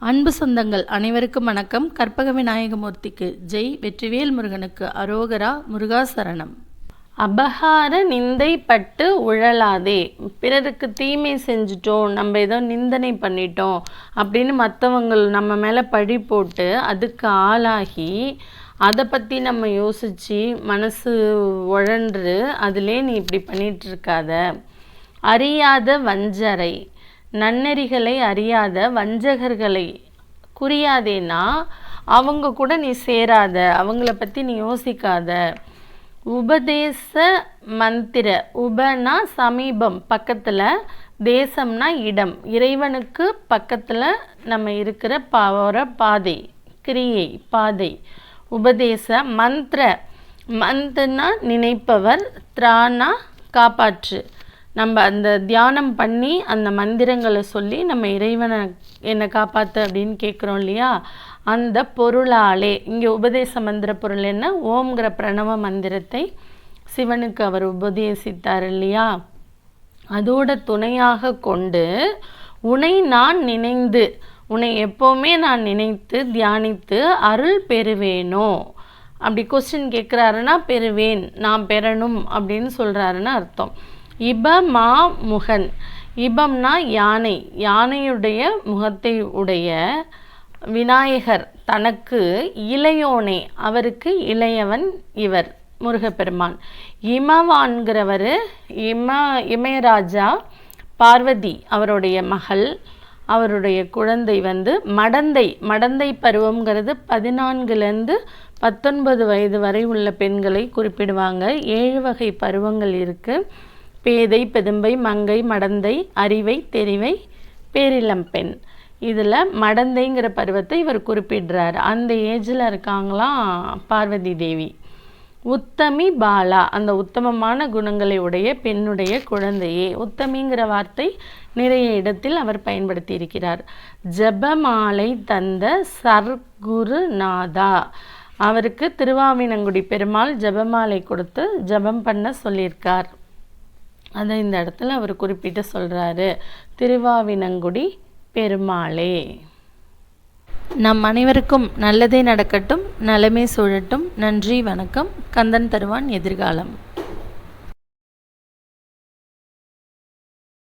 அன்பு சொந்தங்கள் அனைவருக்கும் வணக்கம். கற்பக விநாயகமூர்த்திக்கு ஜெய். வெற்றிவேல் முருகனுக்கு அரோகரா முருகாசரணம். அபகார நிந்தை பட்டு உழலாதே. பிறருக்கு தீமை செஞ்சிட்டோம். நம்ம ஏதோ நிந்தனை பண்ணிட்டோம் அப்படின்னு மற்றவங்க நம்ம மேலே பழி போட்டு அதுக்கு ஆளாகி அதை பற்றி நம்ம யோசித்து மனசு உழன்று அதிலே நீ இப்படி பண்ணிகிட்ருக்காத இருக்காத. அறியாத வஞ்சரை. நன்னெறிகளை அறியாத வஞ்சகர்களை. குறியாதேன்னா அவங்க கூட நீ சேராத அவங்கள பற்றி நீ யோசிக்காத. உபதேச மந்திர உபனா சமீபம் பக்கத்தில் தேசம்னா இடம். இறைவனுக்கு பக்கத்தில் நம்ம இருக்கிற போகிற பாதை கிரியை பாதை. உபதேச மந்திர மந்த்னா நினைப்பவர் திரானா காப்பாற்று. நம்ம அந்த தியானம் பண்ணி அந்த மந்திரங்களை சொல்லி நம்ம இறைவனை என்னை காப்பாற்று அப்படின்னு கேட்குறோம் இல்லையா? அந்த பொருளாலே இங்கே உபதேச மந்திர பொருள் என்ன? ஓம்ங்கிற பிரணவ மந்திரத்தை சிவனுக்கு அவர் உபதேசித்தார் இல்லையா? அதோட துணையாக கொண்டு உனை நான் நினைந்து உன்னை எப்போவுமே நான் நினைத்து தியானித்து அருள் பெறுவேனோ? அப்படி கொஸ்டின் கேட்குறாருன்னா பெறுவேன் நான் பெறணும் அப்படின்னு சொல்கிறாருன்னு அர்த்தம். இப மா முகன் இபம்னா யானை. யானையுடைய முகத்தை உடைய விநாயகர் தனக்கு இளையோனே. அவருக்கு இளையவன் இவர் முருகப்பெருமான். இமவான்கிறவர் இம இமயராஜா பார்வதி அவருடைய மகள். அவருடைய குழந்தை வந்து மடந்தை. மடந்தை பருவம்ங்கிறது பதினான்குலேருந்து பத்தொன்பது வயது வரை உள்ள பெண்களை குறிப்பிடுவாங்க. ஏழு வகை பருவங்கள் இருக்குது பேதை பெதும்பை மங்கை மடந்தை அறிவை தெரிவை பேரிளம்பெண் இதில் மடந்தைங்கிற பருவத்தை இவர் குறிப்பிடுறார். அந்த ஏஜில் இருக்காங்களாம் பார்வதி தேவி. உத்தமி பாலா அந்த உத்தமமான குணங்களை உடைய பெண்ணுடைய குழந்தையே. உத்தமிங்கிற வார்த்தை நிறைய இடத்தில் அவர் பயன்படுத்தி இருக்கிறார் ஜபமாலை தந்த சர்க்குருநாதா. அவருக்கு திருவாவினங்குடி பெருமாள் ஜபமாலை கொடுத்து ஜபம் பண்ண சொல்லியிருக்கார். அதை இந்த இடத்துல அவர் குறிப்பிட்டு சொல்கிறாரு திருவாவினங்குடி பெருமாளே. நம் அனைவருக்கும் நல்லதே நடக்கட்டும் நலமே சூழட்டும். நன்றி வணக்கம். கந்தன் தருவான் எதிர்காலம்.